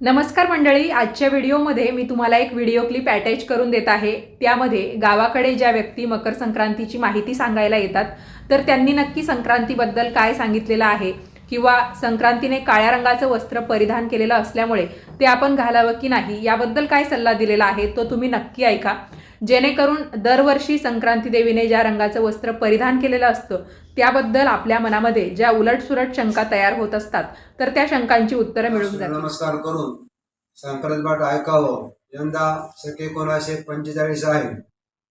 नमस्कार मंडळी आजच्या व्हिडिओमध्ये मी तुम्हाला एक व्हिडिओ क्लिप अटॅच करून देत आहे. त्यामध्ये गावाकडे ज्या व्यक्ती मकर संक्रांतीची माहिती सांगायला येतात तर त्यांनी नक्की संक्रांतीबद्दल काय सांगितलेलं आहे किंवा संक्रांतीने काळ्या रंगाचं वस्त्र परिधान केलेलं असल्यामुळे ते आपण घालावं की नाही याबद्दल काय सल्ला दिलेला आहे तो तुम्ही नक्की ऐका. जेणेकरून दरवर्षी संक्रांती देवीने ज्या रंगाचं वस्त्र परिधान केलेलं असतं त्याबद्दल आपल्या मनामध्ये ज्या उलटसुलट शंका तयार होत असतात तर त्या शंकांची उत्तरं मिळून जातात नमस्कार करून संक्रांत पाठ ऐकावं. यंदा सके एकोणीसशे पंचेचाळीस आहे.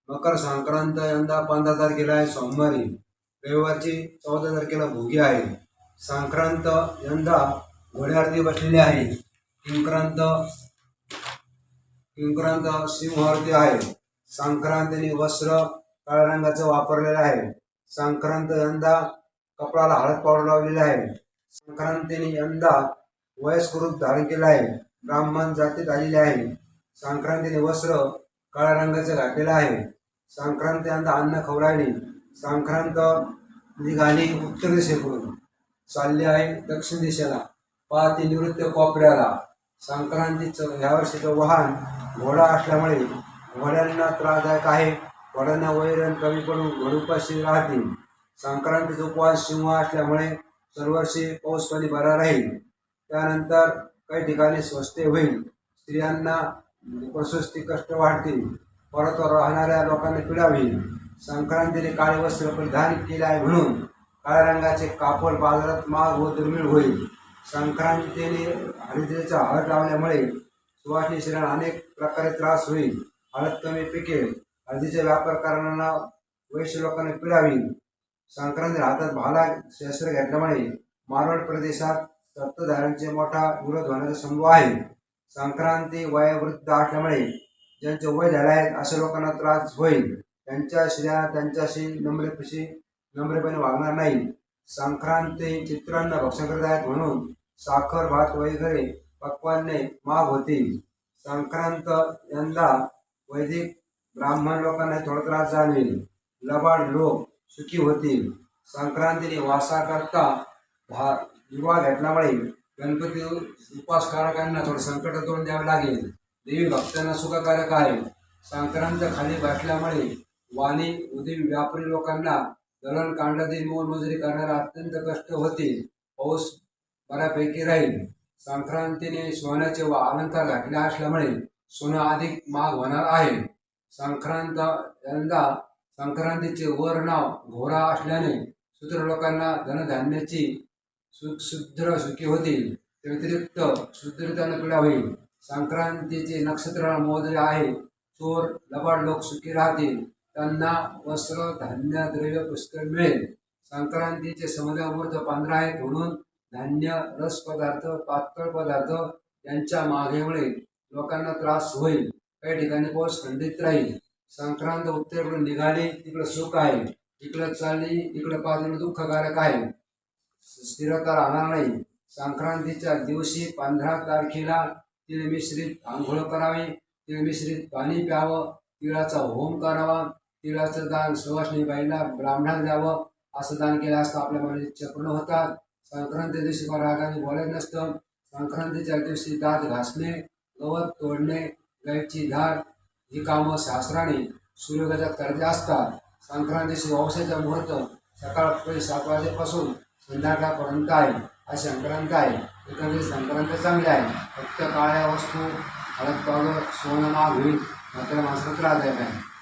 मकर संक्रांत यंदा पंधरा तारखेला आहे सोमवारी. रविवारची चौदा तारखेला भोगी आहे. संक्रांत यंदा घोड्यावरती बसलेली आहे. किंक्रांत किंक्रांत सिंहावरती आहे. संक्रांतीने वस्त्र काळ्या रंगाचं वापरलेलं आहे. संक्रांत यंदा कपडाला हळद पावडर लावलेला आहे. संक्रांतीने यंदा वयस्क रूप धारण केलं आहे. ब्राह्मण जातीत आलेले आहे. संक्रांतीने वस्त्र काळ्या रंगाचं घातलेलं आहे. संक्रांती यंदा अन्न खवरायली संक्रांत निघाली उत्तर दिशेकडून. चालली आहे दक्षिण दिशेला. पाहती निवृत्त कोपऱ्याला. संक्रांतीचं ह्या वर्षीचं वाहन घोडा असल्यामुळे घोड्यांना त्रासदायक आहे. वड्यांना वैरण कमी पडून घोडुपाशी राहतील. संक्रांतीचा उपवास सिंह असल्यामुळे दरवर्षी पाऊस पाणी बरा राहील? त्यानंतर काही ठिकाणी स्वस्ते होईल. स्त्रियांना प्रशस्ती कष्ट वाढतील. परत राहणाऱ्या लोकांना पीडा होईल. संक्रांतीने काळे वस्त्र परिधान केले आहे म्हणून काळ्या रंगाचे कापड बाजारात महाग व दुर्मिळ होईल. संक्रांतीने हरिद्रेचा हळद लावल्यामुळे सुवासिनी शरीराला अनेक प्रकारे त्रास होईल. हळद कमी पिकेल हळदीचे व्यापार करणाऱ्यांना वैश्य लोकांना पीडा संक्रांती हातात भाला शस्त्र घेतल्यामुळे मारवाड प्रदेशात सत्ताधाऱ्यांचे मोठा विरोध होण्याचा संभव आहे. संक्रांती वयोवृद्ध असल्यामुळे ज्यांचे वय झाले आहेत अशा लोकांना त्रास होईल. त्यांच्या स्त्रिया त्यांच्याशी नम्रपशी नम्रपणे वागणार नाही. संक्रांती चित्रांना भक्षण करत आहेत म्हणून साखर भात वगैरे पक्वाने महाग होतील संक्रांत यंदा वैदिक ब्राह्मण लोकांना थोडा त्रास जाणवेल लबाड लोक सुखी होतील. संक्रांतीने वासाकरता भा विवाह घेतल्यामुळे गणपती उपासकारकांना थोडं संकट तोंड द्यावं लागेल. देवी भक्तांना सुखकारक आहे. संक्रांत खाली बसल्यामुळे वाणी उदय व्यापारी लोकांना दळण कांडातील मोलमजुरी करणारा अत्यंत कष्ट होतील. पाऊस बऱ्यापैकी राहील. संक्रांतीने सोन्याचे व अलंकार घातले असल्यामुळे सोनं अधिक महाग होणार आहे. संक्रांत यंदा संक्रांतीचे वर नाव घोरा असल्याने सूत्र लोकांना धनधान्याची सुख सुखी होतील. त्या व्यतिरिक्त सुदृढताने पिढा होईल. संक्रांतीचे नक्षत्र मोदरे आहे. चोर लबाड लोक सुखी राहतील. त्यांना वस्त्र धान्य द्रव्य पुष्कळ मिळेल. संक्रांतीचे समुद्र पांढरा पंधरा आहेत म्हणून धान्य रस पदार्थ पातळ पदार्थ यांच्या मागेमुळे लोकांना त्रास होईल. काही ठिकाणी पाऊस खंडित राहील. संक्रांत उत्तरेकडून निघाली तिकडं सुख आहे. इकडं चालली इकडं पाहून दुःखकारक आहे. स्थिरता राहणार नाही. संक्रांतीच्या दिवशी पंधरा तारखेला तिळ मिश्रित आंघोळ करावी. तिळ मिश्रित पाणी प्यावं. तिळाचा होम करावा. तिळाचं दान सुवासनी बाईला ब्राह्मणाला द्यावं. असं दान केलं असतं. आपल्या मनाचे चक्रण पूर्ण होतात. संक्रांती दिवशी रागाने बोलायचं नसतं. संक्रांतीच्या दिवशी दात घासणे. गवत तोडणे गायची झाड ही कामं शास्त्राने सूर्योदयात करायची असतात. संक्रांतीशी वंशाचा मुहूर्त सकाळ सात वाजेपासून संध्याकाळपर्यंत आहे. हा संक्रांत आहे. एकंदरीत संक्रांत चांगली आहे. फक्त काळ्या वस्तू हळद पावडर सोनं माग होईल मात्र माणसाला त्रासदायक आहे.